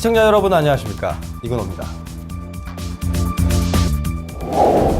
시청자 여러분 안녕하십니까 이근호입니다.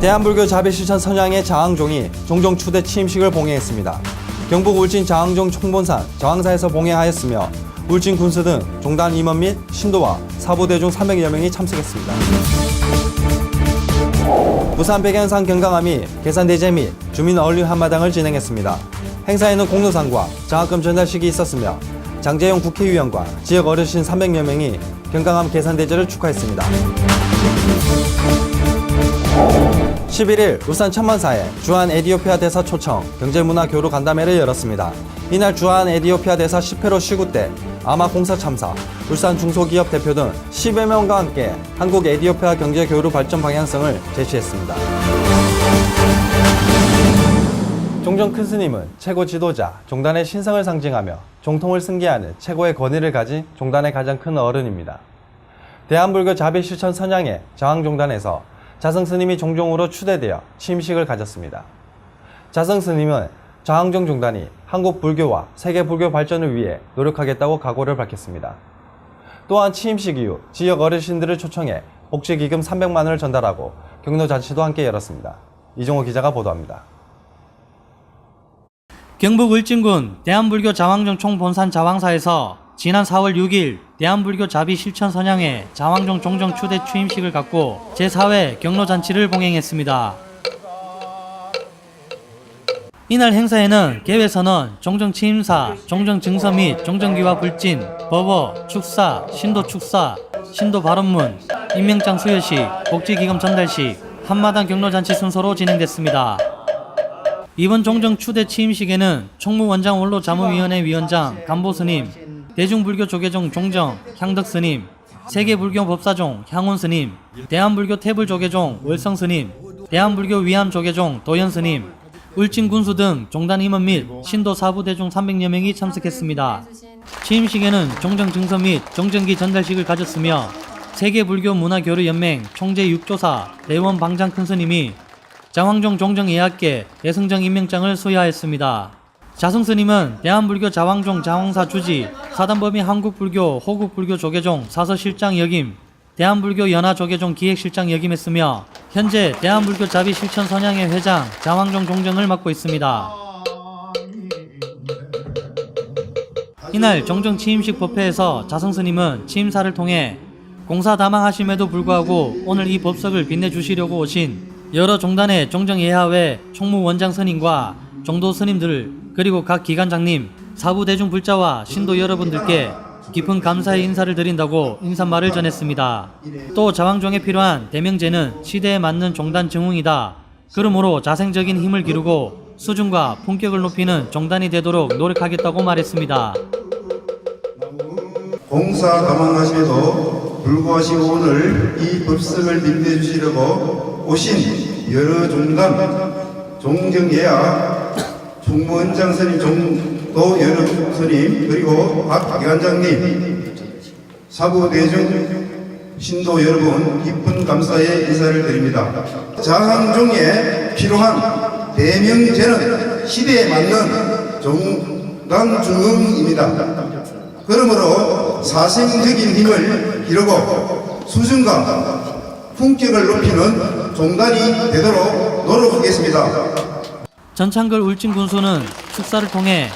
대한불교 자비실천 선양의 장항종이 종종 추대 취임식을 봉행했습니다. 경북 울진 장항종 총본산 저항사에서 봉행하였으며 울진 군수 등 종단 임원 및 신도와 사부대중 300여 명이 참석했습니다. 부산 백연산 경강함이 계산대제 및 주민 어울림 한마당을 진행했습니다. 행사에는 공로상과 장학금 전달식이 있었으며 장재용 국회의원과 지역 어르신 300여 명이 경강함 계산대제를 축하했습니다. 11일 울산 천만사에 주한 에디오피아 대사 초청 경제문화 교류 간담회를 열었습니다. 이날 주한 에디오피아 대사 10회로 시구 때 아마 공사 참사, 울산 중소기업 대표 등 10여 명과 함께 한국 에디오피아 경제 교류 발전 방향성을 제시했습니다. 종정 큰 스님은 최고 지도자, 종단의 신성을 상징하며 종통을 승계하는 최고의 권위를 가진 종단의 가장 큰 어른입니다. 대한불교 자비실천 선양의 저항종단에서 자성 스님이 종종으로 추대되어 취임식을 가졌습니다. 자성 스님은 저항종 종단이 한국 불교와 세계 불교 발전을 위해 노력하겠다고 각오를 밝혔습니다. 또한 취임식 이후 지역 어르신들을 초청해 복지기금 300만 원을 전달하고 경로잔치도 함께 열었습니다. 이종호 기자가 보도합니다. 경북 울진군 대한불교 자왕종 총본산 자왕사에서 지난 4월 6일 대한불교 자비 실천 선양회 자왕종 종정 추대 취임식을 갖고 제4회 경로잔치를 봉행했습니다. 이날 행사에는 개회선언, 종정 취임사, 종정 증서 및 종정기와 불진, 법어, 축사, 신도 축사, 신도 발언문, 임명장 수여식, 복지기금 전달식, 한마당 경로잔치 순서로 진행됐습니다. 이번 종정 추대 취임식에는 총무원장 원로 자문위원회 위원장 간보 스님, 대중불교 조계종 종정 향덕 스님, 세계불교 법사종 향원 스님, 대한불교 태불 조계종 월성 스님, 대한불교 위암 조계종 도현 스님, 울진 군수 등 종단 임원 및 신도 사부 대중 300여 명이 참석했습니다. 취임식에는 종정 증서 및 종정기 전달식을 가졌으며 세계불교문화교류연맹 총재 6조사 대원 방장 큰 스님이 자왕종 종정 예학계 대승정 임명장을 수여하였습니다. 자승스님은 대한불교 자왕종 자왕사 주지, 사단법인 한국불교 호국불교 조계종 사서실장 역임, 대한불교 연화 조계종 기획실장 역임했으며 현재 대한불교 자비 실천 선양회 회장 자왕종 종정을 맡고 있습니다. 이날 종정 취임식 법회에서 자성스님은 취임사를 통해 공사 다망하심에도 불구하고 오늘 이 법석을 빛내주시려고 오신 여러 종단의 종정 예하회 총무원장 스님과 종도 스님들 그리고 각 기관장님 사부 대중 불자와 신도 여러분들께 깊은 감사의 인사를 드린다고 인사말을 전했습니다. 또 자왕종에 필요한 대명제는 시대에 맞는 종단 증흥이다. 그러므로 자생적인 힘을 기르고 수준과 품격을 높이는 종단이 되도록 노력하겠다고 말했습니다. 공사 가망하심에도 불구하시고 오늘 이 법석을 빛내 주시려고 오신 여러 종단, 종정예야, 총무원장 스님, 종도 여러 스님, 그리고 각 기관장님, 사부 대중 신도 여러분 깊은 감사의 인사를 드립니다. 자항종에 필요한 대명제는 시대에 맞는 종단 중흥입니다. 그러므로 사생적인 힘을 기르고 수준과 품격을 높이는 종단이 되도록 노력하겠습니다. 전창걸 울진 군수는 축사를 통해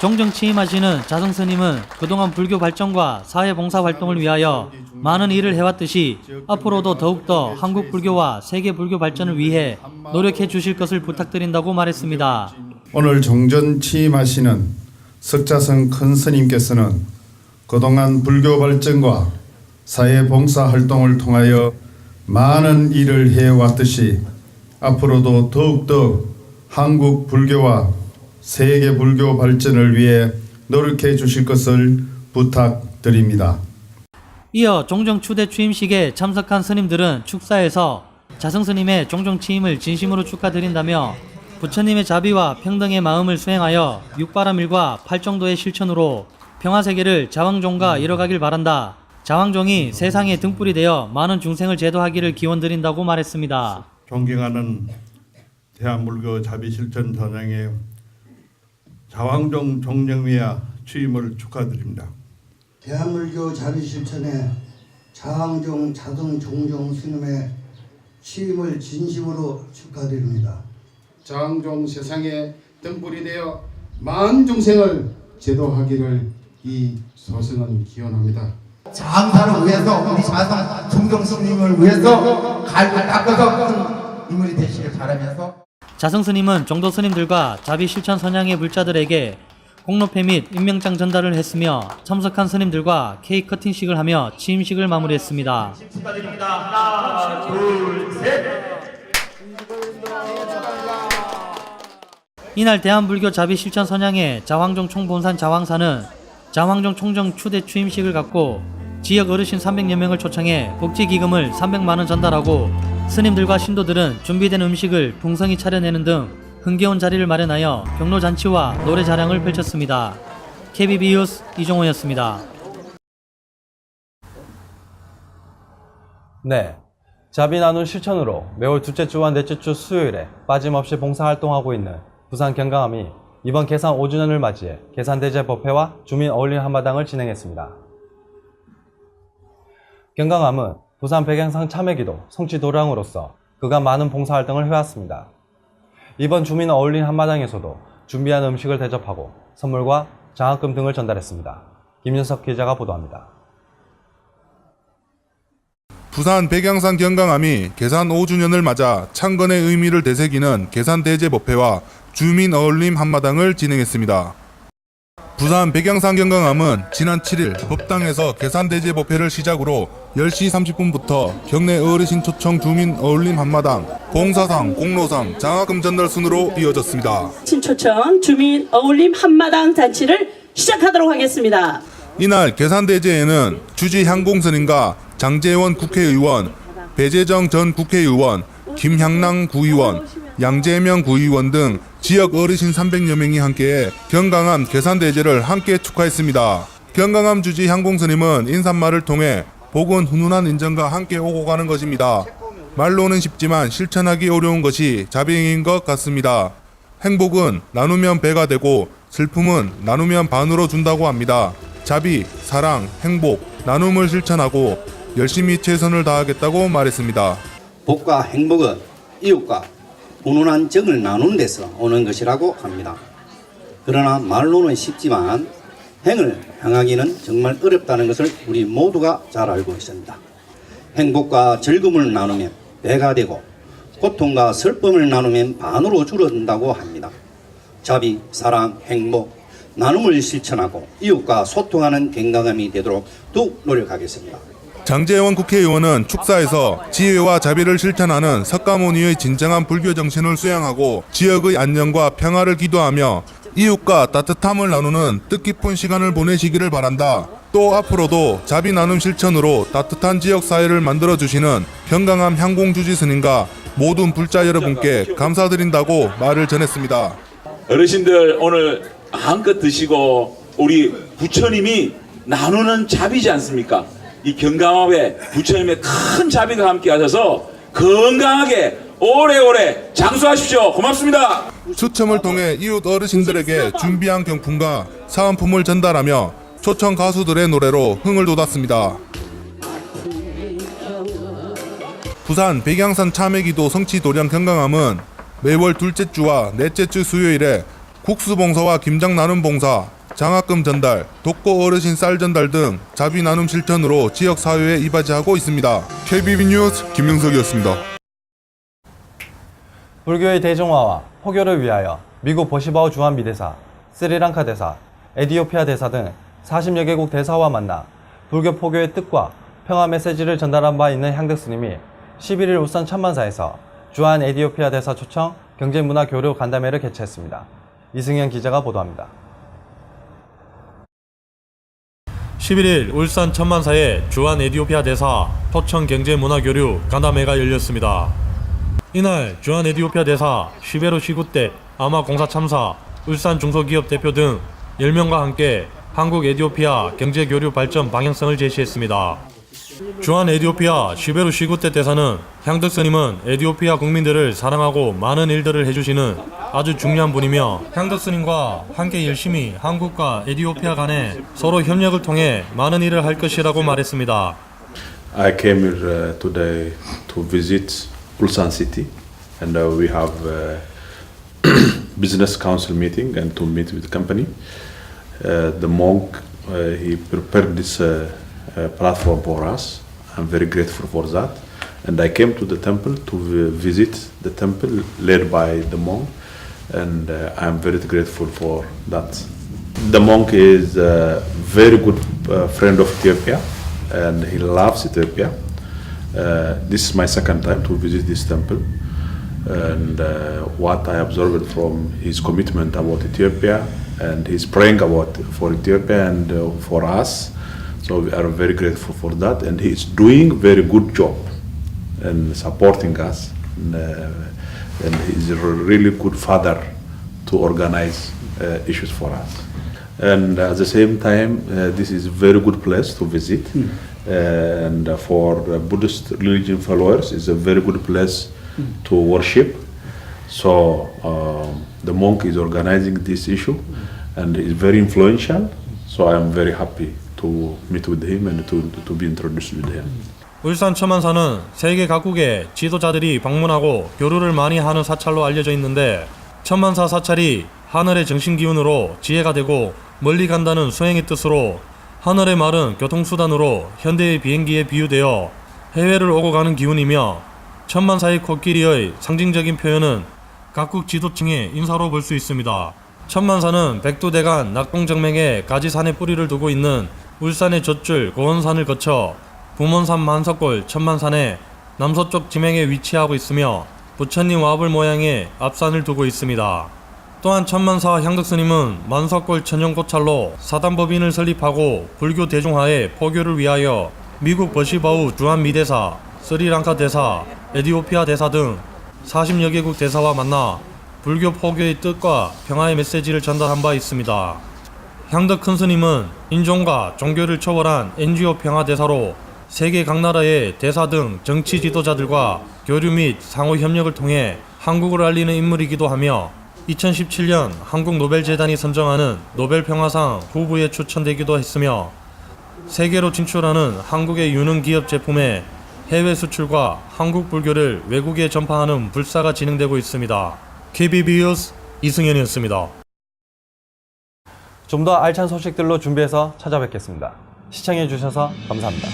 종정 취임하시는 자성 스님은 그동안 불교 발전과 사회 봉사 활동을 위하여 많은 일을 해왔듯이 앞으로도 더욱더 한국 불교와 세계 불교 발전을 위해 노력해 주실 것을 부탁드린다고 말했습니다. 오늘 종전 취임하시는 석자성 큰 스님께서는 그동안 불교 발전과 사회 봉사 활동을 통하여 많은 일을 해왔듯이 앞으로도 더욱더 한국 불교와 세계 불교 발전을 위해 노력해 주실 것을 부탁드립니다. 이어 종정 추대 취임식에 참석한 스님들은 축사에서 자성 스님의 종정 취임을 진심으로 축하드린다며 부처님의 자비와 평등의 마음을 수행하여 육바라밀과 팔정도의 실천으로 평화세계를 자왕종과 이뤄가길 바란다. 자왕종이 세상의 등불이 되어 많은 중생을 제도하기를 기원드린다고 말했습니다. 존경하는 대한불교 자비실천 전향의 자왕종 종령위와 취임을 축하드립니다. 대한물교 자비실천에 장종 자동 종종 스님의 취임을 진심으로 축하드립니다. 장종 세상에 등불이 되어 만 종생을 제도하기를 이 소승은 기원합니다. 장사를 위해서 우리 자성 종종 스님을 위해서 갈고 닦아서 큰 인물이 되시길 바라면서. 자성 스님은 종도 스님들과 자비 실천 선양의 불자들에게 공로패 및 임명장 전달을 했으며 참석한 스님들과 케이크 커팅식을 하며 취임식을 마무리했습니다. 이날 대한불교 자비 실천 선양의 자황종 총본산 자황사는 자황종 총정 추대 취임식을 갖고 지역 어르신 300여 명을 초청해 복지기금을 300만 원 전달하고 스님들과 신도들은 준비된 음식을 풍성히 차려내는 등 흥겨운 자리를 마련하여 경로 잔치와 노래 자랑을 펼쳤습니다. KBB 뉴스 이종호였습니다. 네. 자비 나눔 실천으로 매월 둘째 주와 넷째 주 수요일에 빠짐없이 봉사활동하고 있는 부산 경강함이 이번 개산 5주년을 맞이해 계산대제 법회와 주민 어울림 한마당을 진행했습니다. 경강함은 부산 백양상 참회기도 성취 도량으로서 그간 많은 봉사활동을 해왔습니다. 이번 주민 어울림 한마당에서도 준비한 음식을 대접하고 선물과 장학금 등을 전달했습니다. 김윤석 기자가 보도합니다. 부산 백양산 경강함이 계산 5주년을 맞아 창건의 의미를 되새기는 계산 대제 법회와 주민 어울림 한마당을 진행했습니다. 부산 백양산 경강함은 지난 7일 법당에서 계산 대제 법회를 시작으로 10시 30분부터 경내 어르신 초청 주민 어울림 한마당, 봉사상, 공로상, 장학금 전달 순으로 이어졌습니다. 친초청 주민 어울림 한마당 잔치를 시작하도록 하겠습니다. 이날 계산대제에는 주지 향공스님과 장재원 국회의원, 배재정 전 국회의원, 김향랑 구의원, 양재명 구의원 등 지역 어르신 300여 명이 함께해 경강함 계산대제를 함께 축하했습니다. 경강함 주지 향공스님은 인사말을 통해 복은 훈훈한 인정과 함께 오고 가는 것입니다. 말로는 쉽지만 실천하기 어려운 것이 자비행인 것 같습니다. 행복은 나누면 배가 되고 슬픔은 나누면 반으로 준다고 합니다. 자비, 사랑, 행복, 나눔을 실천하고 열심히 최선을 다하겠다고 말했습니다. 복과 행복은 이웃과 훈훈한 정을 나누는 데서 오는 것이라고 합니다. 그러나 말로는 쉽지만 행을 향하기는 정말 어렵다는 것을 우리 모두가 잘 알고 있습니다. 행복과 즐거움을 나누면 배가 되고 고통과 슬픔을 나누면 반으로 줄어든다고 합니다. 자비, 사랑, 행복, 나눔을 실천하고 이웃과 소통하는 건강함이 되도록 더욱 노력하겠습니다. 장재원 국회의원은 축사에서 지혜와 자비를 실천하는 석가모니의 진정한 불교 정신을 수양하고 지역의 안녕과 평화를 기도하며 이웃과 따뜻함을 나누는 뜻깊은 시간을 보내시기를 바란다. 또 앞으로도 자비 나눔 실천으로 따뜻한 지역 사회를 만들어 주시는 경강함 향공 주지 스님과 모든 불자 여러분께 감사드린다고 말을 전했습니다. 어르신들 오늘 마음껏 드시고 우리 부처님이 나누는 자비지 않습니까? 이 경강업에 부처님의 큰 자비가 함께 하셔서 건강하게 오래오래 장수하십시오. 고맙습니다. 추첨을 통해 이웃 어르신들에게 준비한 경품과 사은품을 전달하며 초청 가수들의 노래로 흥을 돋았습니다. 부산 백양산 참회기도 성취도량 경강함은 매월 둘째 주와 넷째 주 수요일에 국수 봉사와 김장 나눔 봉사, 장학금 전달, 독거 어르신 쌀 전달 등 자비 나눔 실천으로 지역 사회에 이바지하고 있습니다. KBB 뉴스 김명석이었습니다. 불교의 대중화와 포교를 위하여 미국 버시바우 주한 미 대사, 스리랑카 대사, 에디오피아 대사 등 40여 개국 대사와 만나 불교 포교의 뜻과 평화 메시지를 전달한 바 있는 향덕 스님이 11일 울산 천만사에서 주한 에디오피아 대사 초청 경제문화 교류 간담회를 개최했습니다. 이승현 기자가 보도합니다. 11일 울산 천만사의 주한 에디오피아 대사 토청 경제 문화 교류 간담회가 열렸습니다. 이날 주한 에디오피아 대사 시베로 시구떼 아마 공사 참사 울산 중소기업 대표 등 10명과 함께 한국 에디오피아 경제 교류 발전 방향성을 제시했습니다. 주한 에디오피아 시베루 시구테 대사는 향덕 스님은 에디오피아 국민들을 사랑하고 많은 일들을 해주시는 아주 중요한 분이며 향덕 스님과 함께 열심히 한국과 에디오피아 간에 서로 협력을 통해 많은 일을 할 것이라고 말했습니다. I came here uh, today to visit Ulsan City, and uh, we have uh, business council meeting and to meet with the company. Uh, the monk uh, he prepared this platform for us. I'm very grateful for that. And I came to the temple to vi- visit the temple led by the monk, and uh, I'm very grateful for that. The monk is a very good uh, friend of Ethiopia, and he loves Ethiopia. Uh, this is my second time to visit this temple, and uh, what I observed from his commitment about Ethiopia, and his praying about for Ethiopia and uh, for us. So we are very grateful for that, and he is doing very good job and supporting us, and, uh, and he's a really good father to organize uh, issues for us. And at the same time, uh, this is a very good place to visit. Uh, and for Buddhist religion followers, it's a very good place to worship. So um, the monk is organizing this issue, and is very influential. So I am very happy with him and to, to be introduced. 울산 천만사는 세계 각국의 지도자들이 방문하고 교류를 많이 하는 사찰로 알려져 있는데 천만사 사찰이 하늘의 정신 기운으로 지혜가 되고 멀리 간다는 수행의 뜻으로 하늘의 말은 교통수단으로 현대의 비행기에 비유되어 해외를 오고 가는 기운이며 천만사의 코끼리의 상징적인 표현은 각국 지도층의 인사로 볼 수 있습니다. 천만사는 백두대간 낙동정맥에 가지산에 뿌리를 두고 있는 울산의 젖줄 고원산을 거쳐 부몬산 만석골 천만산의 남서쪽 지명에 위치하고 있으며 부처님 와불 모양의 앞산을 두고 있습니다. 또한 천만사 향덕스님은 만석골 천연고찰로 사단법인을 설립하고 불교 대중화의 포교를 위하여 미국 버시바우 주한미대사, 스리랑카 대사, 에디오피아 대사 등 40여 개국 대사와 만나 불교 포교의 뜻과 평화의 메시지를 전달한 바 있습니다. 향덕 큰 스님은 인종과 종교를 초월한 NGO 평화 대사로 세계 각 나라의 대사 등 정치 지도자들과 교류 및 상호 협력을 통해 한국을 알리는 인물이기도 하며 2017년 한국 노벨재단이 선정하는 노벨 평화상 후보에 추천되기도 했으며 세계로 진출하는 한국의 유능 기업 제품의 해외 수출과 한국 불교를 외국에 전파하는 불사가 진행되고 있습니다. KBB 뉴스 이승현이었습니다. 좀 더 알찬 소식들로 준비해서 찾아뵙겠습니다. 시청해주셔서 감사합니다.